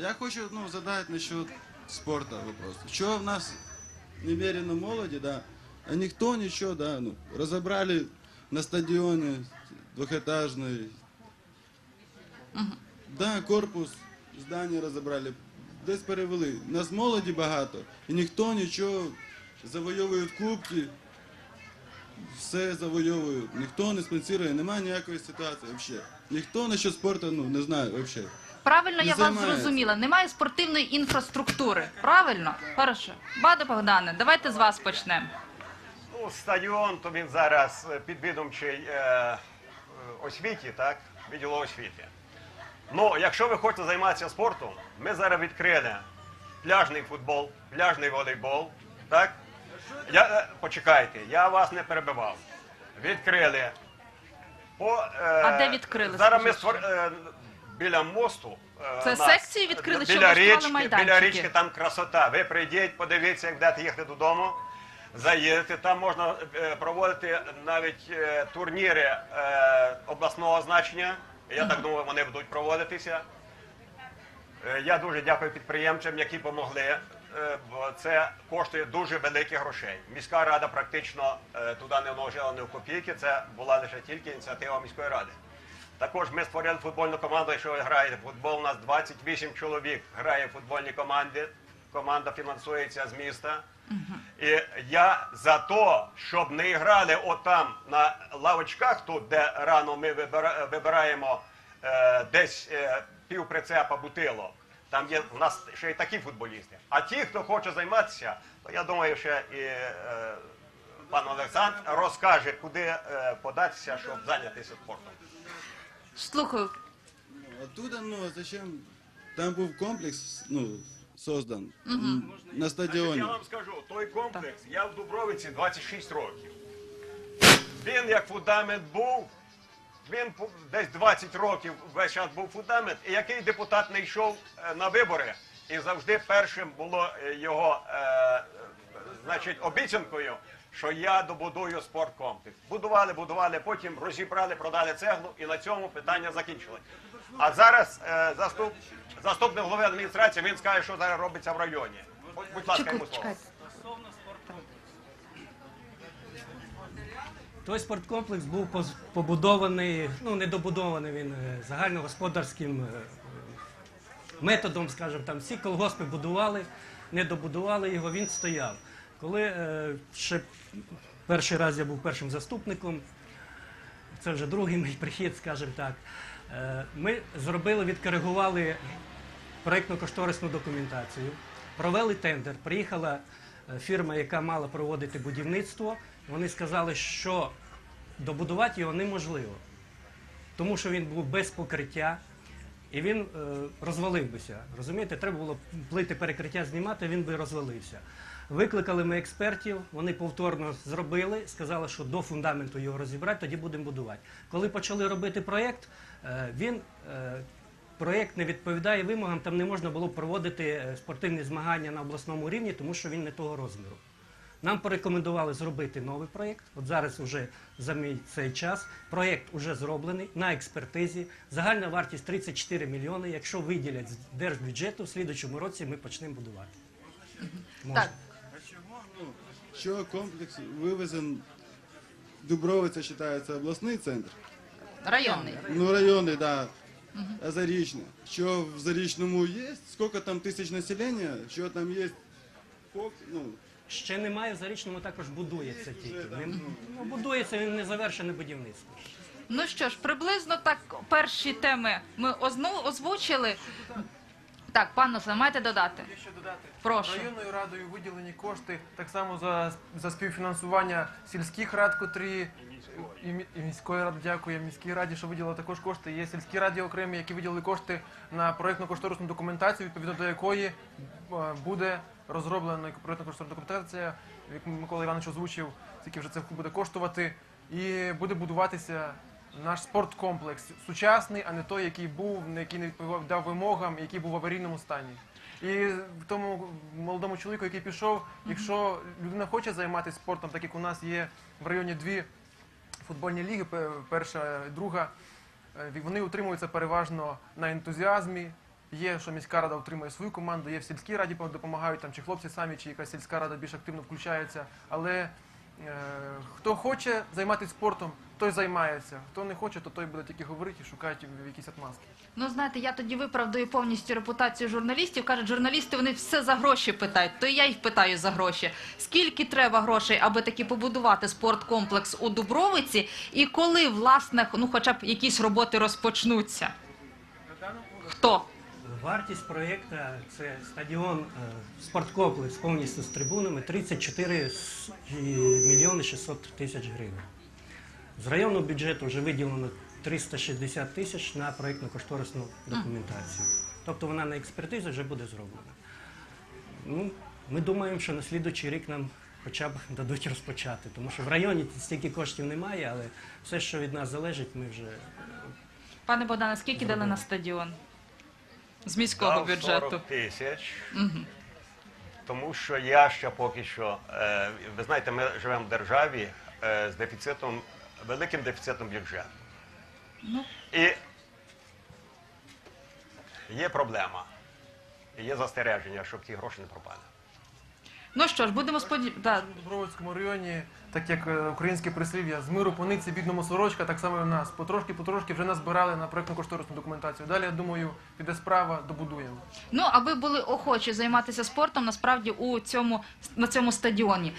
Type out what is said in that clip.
я хочу ну, задать насчет спорта вопрос. Чего в нас немерено молоді, да, а ніхто нічого, да, ну, розібрали на стадіоні двохетажний. Да, корпус, здання розібрали, десь перевели. Нас молоді багато, і ніхто нічого завойовують кубки, все завойовують, ніхто не спонсорує, немає ніякої ситуації взагалі. Ніхто насчет спорту ну, не знає взагалі. Правильно Не я вас займається. зрозуміла. Немає спортивної інфраструктури. Правильно? Хорошо. Бада Богдане, давайте з вас почнемо. Ну, стадіон, то він зараз е, підвідомчий е, е, освіті, так? Відділу освіти. Ну, якщо ви хочете займатися спортом, ми зараз відкрили пляжний футбол, пляжний волейбол, так? Я, е, почекайте, я вас не перебивав. Відкрили. По, е, А де відкрили, Зараз ми скажіть? створ, е, біля мосту. е, Це нас, секції відкрили, біля облаштували річки, майданчики? біля річки там красота. Ви прийдіть, подивіться, як будете їхати додому. Заїдете, там можна е, проводити навіть е, турніри е, обласного значення. Я так думаю, вони будуть проводитися. Е, Я дуже дякую підприємцям, які допомогли, це коштує дуже великих грошей. Міська рада практично е, туди не вложила ні в копійки. Це була лише тільки ініціатива міської ради. Також ми створили футбольну команду. Якщо ви граєте в футбол, у нас 28 чоловік грає в футбольній команді. Команда фінансується з міста. І я за те, щоб не грали отам на лавочках, тут, де рано ми вибираємо е, десь е, пів бутилок. Там є в нас ще й такі футболісти. А ті, хто хоче займатися, то я думаю, ще і е, пан Олександр розкаже, куди е, податися, щоб зайнятися спортом. Слухаю. Ну, Оттуда, ну, а зачем? Там був комплекс, ну, создан м, на Значить, стадіоні. я вам скажу, той комплекс, я в Дубровиці 26 років. Він як фундамент був, він десь 20 років весь час був фундамент, і який депутат не йшов е, на вибори, і завжди першим було е, його е, значить, обіцянкою, що я добудую спорткомплекс. Будували, будували, потім розібрали, продали цеглу, і на цьому питання закінчилось. А зараз е, заступ, заступник голови адміністрації він скаже, що зараз робиться в районі. Будь ласка, йому слово. Той спорткомплекс був побудований, ну не добудований він е, загальногосподарським е, методом, скажімо, там всі колгоспи будували, не добудували його, він стояв. Коли е, ще перший раз я був першим заступником, це вже другий мій прихід, скажімо так. Ми зробили, відкоригували проєктно-кошторисну документацію, провели тендер. Приїхала фірма, яка мала проводити будівництво. Вони сказали, що добудувати його неможливо, тому що він був без покриття. І він е, розвалився. Розумієте, треба було плити перекриття знімати, він би розвалився. Викликали ми експертів, вони повторно зробили, сказали, що до фундаменту його розібрати, тоді будемо будувати. Коли почали робити проєкт, е, він е, проєкт не відповідає вимогам, там не можна було проводити е, спортивні змагання на обласному рівні, тому що він не того розміру. Нам порекомендували зробити новий проєкт. От зараз вже за мій цей час. Проєкт вже зроблений на експертизі. Загальна вартість 34 мільйони. Якщо виділять з держбюджету, в слідучому році ми почнемо будувати. Можна. Так, А чого, ну, що комплекс вивезен, Дубровиця вважається обласний центр, районний. ну районний, да, а Зарічне. Що в Зарічному є, скільки там тисяч населення, що там є, ну, Ще немає в зарічному також будується тільки. Не- ну, будується він не завершене будівництво. Ну що ж, приблизно так перші теми ми озну- озвучили. Так, пан Насле, маєте додати? Є що додати. Прошу. Районною радою виділені кошти так само за, за співфінансування сільських рад, котрі і, мі- і міської ради дякую міській раді, що виділила також кошти. Є сільські ради окремі, які виділили кошти на проєктно-кошторисну документацію, відповідно до якої е, буде розроблена проєктно-кошторисна документація, як Микола Іванович озвучив, скільки вже це буде коштувати, і буде будуватися. Наш спорткомплекс сучасний, а не той, який був, який не відповідав вимогам, який був в аварійному стані. І в тому молодому чоловіку, який пішов, якщо людина хоче займатися спортом, так як у нас є в районі дві футбольні ліги, перша і друга, е, вони утримуються переважно на ентузіазмі, Є, що міська рада отримує свою команду, є в сільській раді допомагають там чи хлопці самі, чи якась сільська рада більш активно включається. Але е, хто хоче займатися спортом, той займається. Хто не хоче, то той буде тільки говорити і шукати в якісь отмазки. Ну знаєте, я тоді виправдаю повністю репутацію журналістів. Кажуть, журналісти вони все за гроші питають. То я їх питаю за гроші. Скільки треба грошей, аби таки побудувати спорткомплекс у Дубровиці, і коли власне, ну хоча б якісь роботи розпочнуться? Хто? Вартість проєкту це стадіон, е, спорткомплекс повністю з трибунами 34 мільйони 600 тисяч гривень. З районного бюджету вже виділено 360 тисяч на проєктно-кошторисну документацію. Тобто вона на експертизі вже буде зроблена. Ну, ми думаємо, що на слідуючий рік нам хоча б дадуть розпочати, тому що в районі стільки коштів немає, але все, що від нас залежить, ми вже Пане Богдане, скільки дали на стадіон? З міського бюджету. 40 тисяч. Тому що я ще поки що, е, ви знаєте, ми живемо в державі е, з дефіцитом, великим дефіцитом бюджету. Ну. І є проблема, і є застереження, щоб ті гроші не пропали. Ну що ж, будемо сподіватися. У Дубровицькому районі, так як е, українське прислів'я, з миру пониці, бідному сорочка, так само і в нас. Потрошки-потрошки вже назбирали на проєктно-кошторисну документацію. Далі, я думаю, піде справа, добудуємо. Ну, аби були охочі займатися спортом, насправді у цьому на цьому стадіоні.